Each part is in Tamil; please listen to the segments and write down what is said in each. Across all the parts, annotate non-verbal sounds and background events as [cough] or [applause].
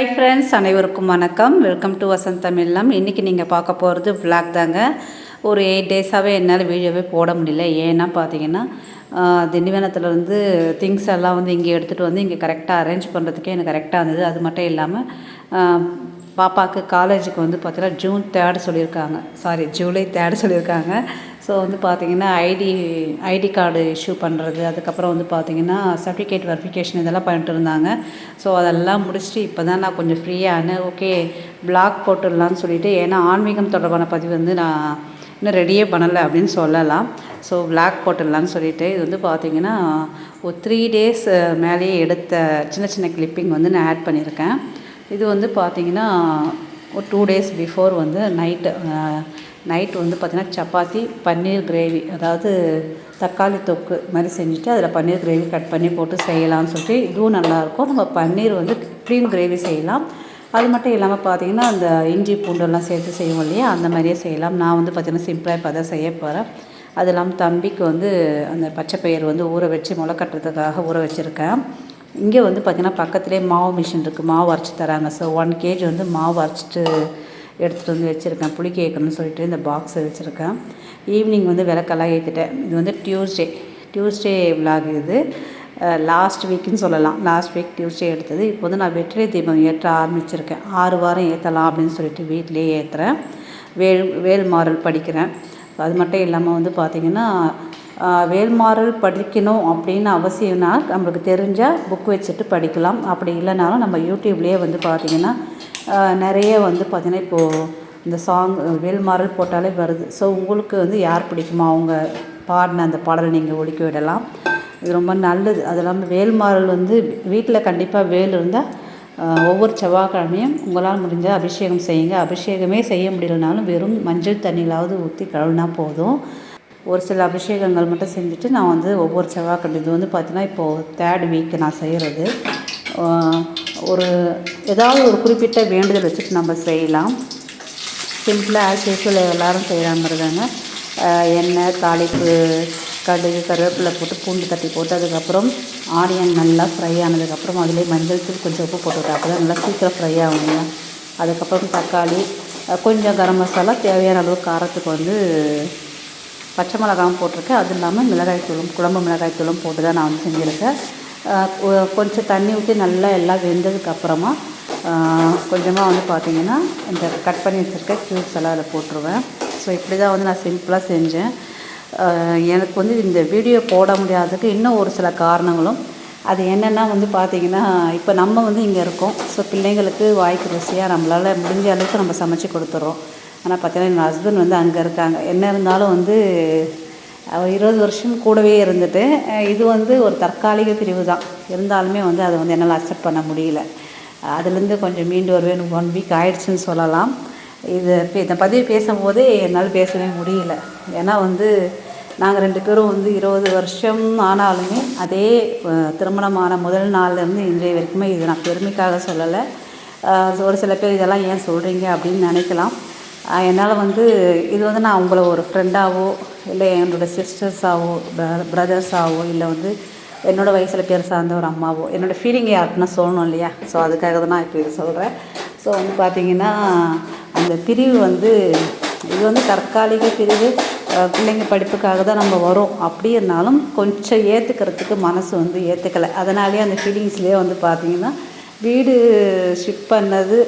ஹாய் ஃப்ரெண்ட்ஸ் அனைவருக்கும் வணக்கம். வெல்கம் டு வசந்த் தமிழ்லாம் இன்றைக்கி நீங்கள் பார்க்க போகிறது விளாக் தாங்க. ஒரு எயிட் டேஸாகவே என்னால் வீடியோவே போட முடியல. ஏன்னா பார்த்தீங்கன்னா திண்டிவனத்துலேருந்து திங்ஸ் எல்லாம் வந்து இங்கே எடுத்துகிட்டு வந்து இங்கே கரெக்டாக அரேஞ்ச் பண்ணுறதுக்கே எனக்கு கரெக்டாக இருந்தது. அது மட்டும் இல்லாமல் பாப்பாவுக்கு காலேஜுக்கு வந்து பார்த்தீங்கன்னா ஜூன் தேர்ட் சொல்லியிருக்காங்க. சாரி ஜூலை தேர்ட் சொல்லியிருக்காங்க. ஸோ வந்து பார்த்தீங்கன்னா ஐடி ஐடி கார்டு இஷ்யூ பண்ணுறது அதுக்கப்புறம் வந்து பார்த்தீங்கன்னா சர்டிஃபிகேட் வெரிஃபிகேஷன் இதெல்லாம் பண்ணிட்டு இருந்தாங்க. ஸோ அதெல்லாம் முடிச்சுட்டு இப்போ தான் நான் கொஞ்சம் ஃப்ரீயான ஓகே பிளாக் போட்டுடலான்னு சொல்லிவிட்டு ஏன்னா ஆன்மீகம் தொடர்பான பதிவு வந்து நான் இன்னும் ரெடியே பண்ணலை அப்படின்னு சொல்லலாம். ஸோ பிளாக் போட்டுடலான்னு சொல்லிவிட்டு இது வந்து பார்த்தீங்கன்னா ஒரு த்ரீ டேஸ் மேலேயே எடுத்த சின்ன சின்ன கிளிப்பிங் வந்து நான் ஆட் பண்ணியிருக்கேன். இது வந்து பார்த்தீங்கன்னா ஒரு டூ டேஸ் பிஃபோர் வந்து நைட்டு நைட் வந்து பார்த்திங்கன்னா சப்பாத்தி பன்னீர் கிரேவி அதாவது தக்காளி தொக்கு மாதிரி செஞ்சுட்டு அதில் பன்னீர் கிரேவி கட் பண்ணி போட்டு செய்யலாம்னு சொல்லிட்டு இதுவும் நல்லாயிருக்கும் நம்ம பன்னீர் வந்து க்ரீம் கிரேவி செய்யலாம். அது மட்டும் இல்லாமல் பார்த்தீங்கன்னா அந்த இஞ்சி பூண்டெல்லாம் சேர்த்து செய்வோம் இல்லையா? அந்த மாதிரியே செய்யலாம். நான் வந்து பார்த்திங்கன்னா சிம்பிளாக இப்போ தான் செய்ய போகிறேன் அது இல்லாமல் தம்பிக்கு வந்து அந்த பச்சை பயிர் வந்து ஊற வச்சு முளை கட்டுறதுக்காக ஊற வச்சுருக்கேன். இங்கே வந்து பார்த்திங்கன்னா பக்கத்துலேயே மாவு மிஷின் இருக்குது மாவு அரைச்சி தராங்க. ஸோ ஒன் கேஜி வந்து மாவு அரைச்சிட்டு எடுத்துகிட்டு வந்து வச்சுருக்கேன். புளி கேட்கணும்னு சொல்லிட்டு இந்த பாக்ஸை வச்சுருக்கேன். ஈவினிங் வந்து விளக்கெல்லாம் ஏற்றிட்டேன் இது வந்து டியூஸ்டே டியூஸ்டே விலாக் இது. லாஸ்ட் வீக்குன்னு சொல்லலாம். லாஸ்ட் வீக் டியூஸ்டே எடுத்தது. இப்போ வந்து நான் வெற்றிலை தீபம் ஏற்ற ஆரம்பிச்சிருக்கேன். ஆறு வாரம் ஏற்றலாம் அப்படின்னு சொல்லிட்டு வீட்டிலேயே ஏற்றுறேன் வேல் வேல்மாறல் படிக்கிறேன். அது மட்டும் இல்லாமல் வந்து பார்த்திங்கன்னா வேல்மாறல் படிக்கணும் அப்படின்னு அவசியம்னா நம்மளுக்கு தெரிஞ்சால் புக் வச்சுட்டு படிக்கலாம். அப்படி இல்லைனாலும் நம்ம யூடியூப்லேயே வந்து பார்த்திங்கன்னா நிறைய வந்து பார்த்திங்கன்னா இப்போது இந்த சாங் வேல்மாறல் போட்டாலே வருது. ஸோ உங்களுக்கு வந்து யார் பிடிக்குமோ அவங்க பாடின அந்த பாடலை நீங்கள் ஒழிக்க விடலாம். இது ரொம்ப நல்லது. அது இல்லாமல் வேல்மாறல் வந்து வீட்டில் கண்டிப்பாக வேல் இருந்தால் ஒவ்வொரு செவ்வாய்க்கிழமையும் உங்களால் முடிஞ்ச அபிஷேகம் செய்யுங்க. அபிஷேகமே செய்ய முடியலனாலும் வெறும் மஞ்சள் தண்ணியிலாவது ஊற்றி கழுவினா போதும். ஒரு சில அபிஷேகங்கள் மட்டும் செஞ்சுட்டு நான் வந்து ஒவ்வொரு செவ்வாய்க்கிழமை இது வந்து பார்த்தீங்கன்னா இப்போது தேர்ட் வீக்கு நான் செய்கிறது ஒரு ஏதாவது ஒரு குறிப்பிட்ட வேண்டுதல் வச்சுட்டு நம்ம செய்யலாம். சிம்பிளாக ஆஸ் யூஸ்வல் எல்லோரும் செய்கிற மாதிரி தாங்க. எண்ணெய் தாளிப்பு கடுகு கருவேப்பிலை போட்டு பூண்டு தட்டி போட்டு அதுக்கப்புறம் ஆனியன் நல்லா ஃப்ரை ஆனதுக்கப்புறம் அதிலே மஞ்சள் தூள் கொஞ்சம் உப்பு போட்டுவிட்டு அப்போ தான் நல்லா சீக்கிரம் ஃப்ரை ஆகும் அதுக்கப்புறம் தக்காளி கொஞ்சம் கரம் மசாலா தேவையான அளவு காரத்துக்கு வந்து பச்சை மிளகாவும் போட்டிருக்கேன். அது இல்லாமல் மிளகாய் தூளும் குழம்பு மிளகாய் தூளும் போட்டு தான் நான் வந்து செஞ்சுருக்கேன். கொஞ்சம் தண்ணி ஊற்றி நல்லா எல்லாம் வெந்ததுக்கப்புறமா கொஞ்சமாக வந்து பார்த்திங்கன்னா இந்த கட் பண்ணி வச்சுருக்க க்யூப்ஸ் எல்லாம் அதில் போட்டுருவேன். ஸோ இப்படி தான் வந்து நான் சிம்பிளாக செஞ்சேன். எனக்கு வந்து இந்த வீடியோ போட முடியாததுக்கு இன்னும் ஒரு சில காரணங்களும் அது என்னென்னா வந்து பார்த்திங்கன்னா இப்போ நம்ம வந்து இங்கே இருக்கோம். ஸோ பிள்ளைங்களுக்கு வாய்க்கு ருசியாக நம்மளால் முடிஞ்ச அளவுக்கு நம்ம சமைச்சு கொடுத்துட்றோம் ஆனால் பார்த்தீங்கன்னா என் ஹஸ்பண்ட் வந்து அங்கே இருக்காங்க. என்ன இருந்தாலும் வந்து அவர் இருபது வருஷம் கூடவே இருந்துட்டு இது வந்து ஒரு தற்காலிக பிரிவு தான் இருந்தாலுமே வந்து அதை வந்து என்னால் அக்செப்ட் பண்ண முடியல. அதுலேருந்து கொஞ்சம் மீண்டு வருவேன். ஒன் வீக் ஆயிடுச்சுன்னு சொல்லலாம். இது இப்போ இந்த பதிவு பேசும்போதே என்னால் பேசவே முடியல. ஏன்னா வந்து நாங்கள் ரெண்டு பேரும் வந்து இருபது வருஷம் ஆனாலுமே அதே திருமணமான முதல் நாள்லேருந்து இன்றைய வரைக்குமே இது நான் பெருமைக்காக சொல்லலை. ஒரு சில பேர் இதெல்லாம் ஏன் சொல்கிறீங்க அப்படின்னு நினைக்கலாம். என்னால் வந்து இது வந்து நான் உங்களை ஒரு ஃப்ரெண்டாகவோ இல்லை என்னோட சிஸ்டர்ஸாவோ பிரதர்ஸாகவோ இல்லை வந்து என்னோடய வயசில் பேர் சார்ந்த ஒரு அம்மாவோ என்னோடய ஃபீலிங்கை யாருக்குன்னா சொல்லணும் இல்லையா? ஸோ அதுக்காக தான் நான் இப்போ இது சொல்கிறேன் ஸோ வந்து பார்த்திங்கன்னா அந்த பிரிவு வந்து இது வந்து தற்காலிக பிரிவு பிள்ளைங்க படிப்புக்காக தான் நம்ம வரோம். அப்படி இருந்தாலும் கொஞ்சம் ஏற்றுக்கிறதுக்கு மனசு வந்து ஏற்றுக்கலை அதனாலேயே அந்த ஃபீலிங்ஸ்லேயே வந்து பார்த்திங்கன்னா வீடு ஷிஃப்ட் பண்ணது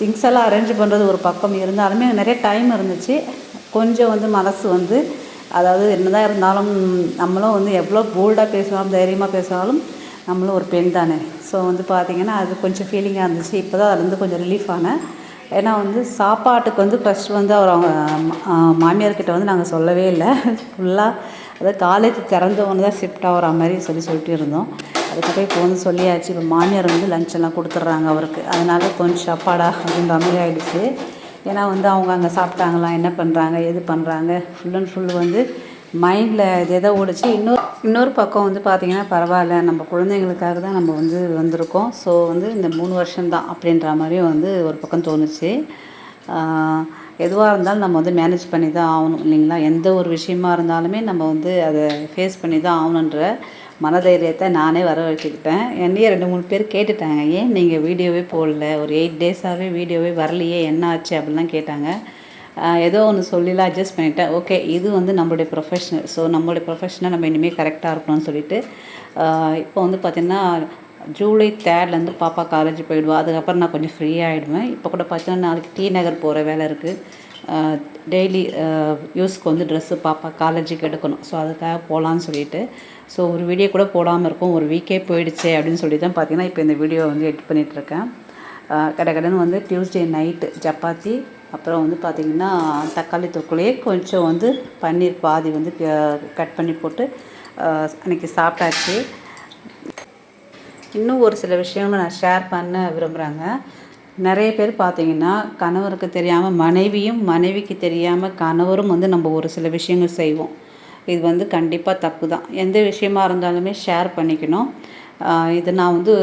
திங்ஸ் எல்லாம் அரேஞ்ச் பண்ணுறது ஒரு பக்கம் இருந்தாலுமே நிறைய டைம் இருந்துச்சு. கொஞ்சம் வந்து மனசு வந்து அதாவது என்னதான் இருந்தாலும் நம்மளும் வந்து எவ்வளோ போல்டாக பேசினாலும் தைரியமாக பேசினாலும் நம்மளும் ஒரு பெண் தானே. ஸோ வந்து பார்த்திங்கன்னா அது கொஞ்சம் ஃபீலிங்காக இருந்துச்சு. இப்போ தான் அதுலேருந்து கொஞ்சம் ரிலீஃப் ஆனேன். ஏன்னா வந்து சாப்பாட்டுக்கு வந்து ஃபஸ்ட் வந்து அவர் அவங்க மாமியார்கிட்ட வந்து நாங்கள் சொல்லவே இல்லை. [laughs] ஃபுல்லாக அதாவது காலேஜ் திறந்தவொன்னு தான் ஷிஃப்ட் ஆகிற மாதிரி சொல்லி சொல்லிட்டு இருந்தோம். அதுக்கப்புறம் இப்போ வந்து சொல்லியாச்சு. இப்போ மாமியார் வந்து லஞ்ச் எல்லாம் கொடுத்துட்றாங்க அவருக்கு. அதனால கொஞ்சம் அப்பாடா அப்படின்ற மாதிரி ஆகிடுச்சு ஏன்னா வந்து அவங்க அங்கே சாப்பிட்டாங்களா என்ன பண்ணுறாங்க எது பண்ணுறாங்க ஃபுல் அண்ட் ஃபுல் வந்து மைண்டில் இது எதோ ஓடிச்சு. இன்னொரு இன்னொரு பக்கம் வந்து பார்த்திங்கன்னா பரவாயில்ல. நம்ம குழந்தைங்களுக்காக தான் நம்ம வந்து வந்திருக்கோம். ஸோ வந்து இந்த மூணு வருஷம்தான் அப்படின்ற மாதிரியும் வந்து ஒரு பக்கம் தோணுச்சு. எதுவாக இருந்தாலும் நம்ம வந்து மேனேஜ் பண்ணி தான் ஆகணும் இல்லைங்களா? எந்த ஒரு விஷயமா இருந்தாலுமே நம்ம வந்து அதை ஃபேஸ் பண்ணி தான் ஆகணுன்ற மனதைரியத்தை நானே வர வச்சுக்கிட்டேன் என்னையே ரெண்டு மூணு பேர் கேட்டுட்டாங்க. ஏன் நீங்கள் வீடியோவே போடல? ஒரு எயிட் டேஸாகவே வீடியோவே வரலையே என்ன ஆச்சு? அப்படிலாம் கேட்டாங்க. ஏதோ ஒன்று சொல்லிலாம் அட்ஜஸ்ட் பண்ணிட்டேன். ஓகே இது வந்து நம்மளுடைய ப்ரொஃபஷனல் ஸோ நம்மளுடைய ப்ரொஃபஷனை நம்ம இனிமேல் கரெக்டாக இருக்கணும்னு சொல்லிட்டு இப்போ வந்து பார்த்திங்கன்னா ஜூலை தேர்ட்லேருந்து பாப்பா காலேஜ் போயிடுவா. அதுக்கப்புறம் நான் கொஞ்சம் ஃப்ரீயாக ஆகிடுவேன் இப்போ கூட பார்த்தீங்கன்னா நாளைக்கு டி நகர் போகிற வேலை இருக்குது டெய்லி யூஸ்க்கு வந்து ட்ரெஸ்ஸு பாப்பா காலேஜுக்கு எடுக்கணும். ஸோ அதுக்காக போகலான்னு சொல்லிட்டு ஸோ ஒரு வீடியோ கூட போடாமல் இருக்கும். ஒரு வீக்கே போயிடுச்சே அப்படின்னு சொல்லி தான் பார்த்தீங்கன்னா இப்போ இந்த வீடியோ வந்து எடிட் பண்ணிகிட்ருக்கேன் கடை கடன் வந்து டியூஸ்டே நைட்டு சப்பாத்தி அப்புறம் வந்து பார்த்திங்கன்னா தக்காளி தொக்குலேயே கொஞ்சம் வந்து பன்னீர் பாதி வந்து கட் பண்ணி போட்டு அன்றைக்கி சாப்பிட்டாச்சு. இன்னும் ஒரு சில விஷயங்களை நான் ஷேர் பண்ண விரும்புகிறேங்க நிறைய பேர் பார்த்தீங்கன்னா கணவருக்கு தெரியாமல் மனைவியும் மனைவிக்கு தெரியாமல் கணவரும் வந்து நம்ம ஒரு சில விஷயங்கள் செய்வோம். இது வந்து கண்டிப்பாக தப்பு தான் எந்த விஷயமா இருந்தாலுமே ஷேர் பண்ணிக்கணும். இது நான் வந்து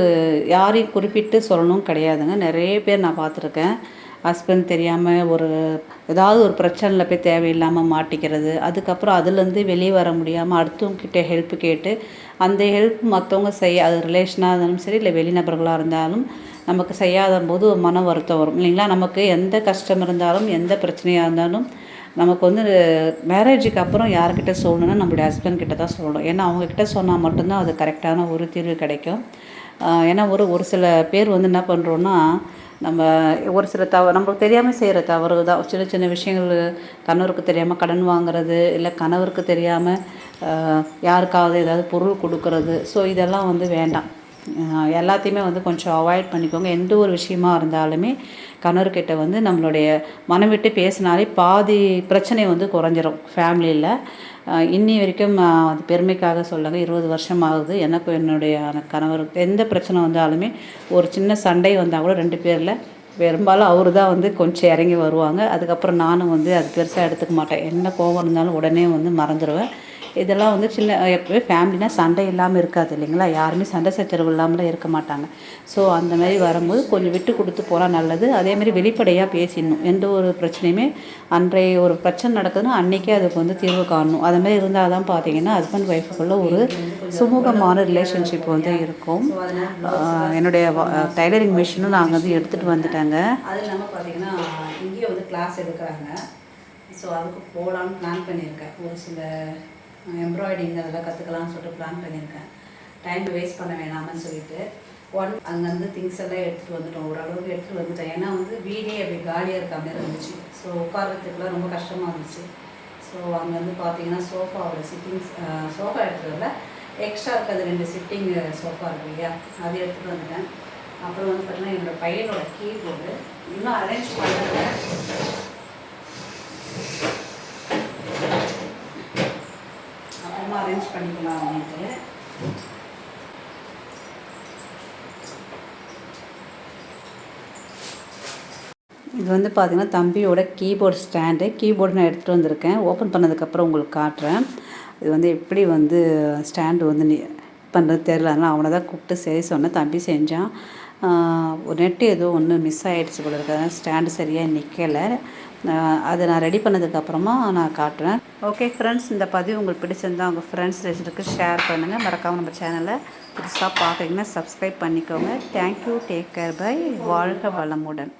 யாரையும் குறிப்பிட்டு சொல்லணும் கிடையாதுங்க. நிறைய பேர் நான் பார்த்துருக்கேன். ஹஸ்பண்ட் தெரியாமல் ஒரு ஏதாவது ஒரு பிரச்சனையில் போய் தேவையில்லாமல் மாட்டிக்கிறது. அதுக்கப்புறம் அதுலேருந்து வெளியே வர முடியாமல் அடுத்தவங்கிட்ட ஹெல்ப் கேட்டு அந்த ஹெல்ப் மற்றவங்க செய்ய அது ரிலேஷனாக இருந்தாலும் சரி இல்லை வெளிநபர்களாக இருந்தாலும் நமக்கு செய்யாத போது ஒரு மன வருத்தம் வரும். இல்லைங்களா? நமக்கு எந்த கஷ்டம் இருந்தாலும் எந்த பிரச்சனையாக இருந்தாலும் நமக்கு வந்து மேரேஜுக்கு அப்புறம் யார்கிட்ட சொல்லணும்னா நம்மளுடைய ஹஸ்பண்ட் கிட்ட தான் சொல்லணும். ஏன்னா அவங்கக்கிட்ட சொன்னால் மட்டும்தான் அது கரெக்டான ஒரு தீர்வு கிடைக்கும். ஏன்னா ஒரு ஒரு சில பேர் வந்து என்ன பண்ணுறோன்னா நம்ம ஒரு சில தவ நம்மளுக்கு தெரியாமல் செய்கிற தவறு தான். சின்ன சின்ன விஷயங்கள் கணவருக்கு தெரியாமல் கடன் வாங்குறது இல்லை கணவருக்கு தெரியாமல் யாருக்காவது ஏதாவது பொருள் கொடுக்கறது. ஸோ இதெல்லாம் வந்து வேண்டாம். எல்லாத்தையுமே வந்து கொஞ்சம் அவாய்ட் பண்ணிக்கோங்க. எந்த ஒரு விஷயமா இருந்தாலுமே கணவர்கிட்ட வந்து நம்மளுடைய மனம் விட்டு பேசினாலே பாதி பிரச்சனை வந்து குறைஞ்சிரும் ஃபேமிலியில். இன்னி வரைக்கும் அது பெருமைக்காக சொல்லுங்க. இருபது வருஷம் ஆகுது. எனக்கும் என்னுடைய கணவருக்கு எந்த பிரச்சனை வந்தாலுமே ஒரு சின்ன சண்டை வந்தால் கூட ரெண்டு பேரில் பெரும்பாலும் அவர் தான் வந்து கொஞ்சம் இறங்கி வருவாங்க. அதுக்கப்புறம் நானும் வந்து அது பெருசாக எடுத்துக்க மாட்டேன். என்ன கோவம் இருந்தாலும் உடனே வந்து மறந்துடுவேன் இதெல்லாம் வந்து சின்ன எப்போவே ஃபேமிலினா சண்டை இல்லாமல் இருக்காது இல்லைங்களா? யாருமே சண்டை சச்சரவு இல்லாமலாம் இருக்க மாட்டாங்க. ஸோ அந்த மாதிரி வரும்போது கொஞ்சம் விட்டு கொடுத்து போனால் நல்லது. அதேமாதிரி வெளிப்படையாக பேசிடணும். எந்த ஒரு பிரச்சனையுமே அன்றைய ஒரு பிரச்சனை நடக்குதுன்னா அன்றைக்கே அதுக்கு வந்து தீர்வு காணணும். அது மாதிரி இருந்தால் தான் பார்த்தீங்கன்னா ஹஸ்பண்ட் ஒய்ஃபுக்குள்ள ஒரு சுமூகமான ரிலேஷன்ஷிப் வந்து இருக்கும். என்னுடைய டைலரிங் மிஷினும் நாங்கள் வந்து எடுத்துகிட்டு வந்துட்டாங்க. அது இல்லாமல் பார்த்தீங்கன்னா இங்கேயே வந்து கிளாஸ் எடுக்கிறாங்க. ஸோ அதுக்கு போகலான்னு பிளான் பண்ணியிருக்கேன். ஒரு சில எம்ப்ராய்டிங் அதெல்லாம் கற்றுக்கலாம்னு சொல்லிட்டு பிளான் பண்ணியிருக்கேன். டைம் வேஸ்ட் பண்ண வேணாம்னு சொல்லிட்டு. ஒன் அங்கேருந்து திங்ஸ் எல்லாம் எடுத்துகிட்டு வந்துட்டோம். ஓரளவுக்கு எடுத்துகிட்டு வந்துட்டேன் ஏன்னா வந்து வீடே அப்படி காலியாக இருக்க மாதிரி இருந்துச்சு. ஸோ உட்கார்றதுக்குலாம் ரொம்ப கஷ்டமாக இருந்துச்சு. ஸோ அங்கேருந்து பார்த்தீங்கன்னா சோஃபாவோட சிட்டிங்ஸ் சோஃபா எடுத்துகிட்டு வரல. எக்ஸ்ட்ரா இருக்கிறது ரெண்டு சிட்டிங் சோஃபா இருக்கு இல்லையா? அது எடுத்துகிட்டு வந்துட்டேன். அப்புறம் வந்து பார்த்தீங்கன்னா என்னோட பையனோட கீபோர்டு இன்னும் அரேஞ்ச் பண்ணல அப்புறமா அரேஞ்ச் பண்ணிக்கலாம் அவங்களுக்கு இது வந்து பார்த்திங்கன்னா தம்பியோட கீபோர்டு ஸ்டாண்டு. கீபோர்டு நான் எடுத்துகிட்டு வந்திருக்கேன். ஓப்பன் பண்ணதுக்கப்புறம் உங்களுக்கு காட்டுறேன். இது வந்து எப்படி வந்து ஸ்டாண்டு வந்து நீ பண்ணுறது தெரில அதனால் அவனை தான் கூப்பிட்டு சரி சொன்னேன். தம்பி செஞ்சான். ஒரு நெட்டு ஏதோ ஒன்று மிஸ் ஆகிடுச்சு போல இருக்கு. அதனால் ஸ்டாண்டு சரியாக நிற்கலை அதை நான் ரெடி பண்ணதுக்கப்புறமா நான் காட்டுறேன். ஓகே ஃப்ரெண்ட்ஸ் இந்த பதிவு உங்களுக்கு பிடிச்சிருந்தா உங்கள் ஃப்ரெண்ட்ஸ் ரிலேஷனுக்கு ஷேர் பண்ணுங்கள் மறக்காமல் நம்ம சேனலை புதுசாக பார்க்குறீங்கன்னா சப்ஸ்கிரைப் பண்ணிக்கோங்க. தேங்க்யூ டேக் கேர் பை வாழ்க வளமுடன்.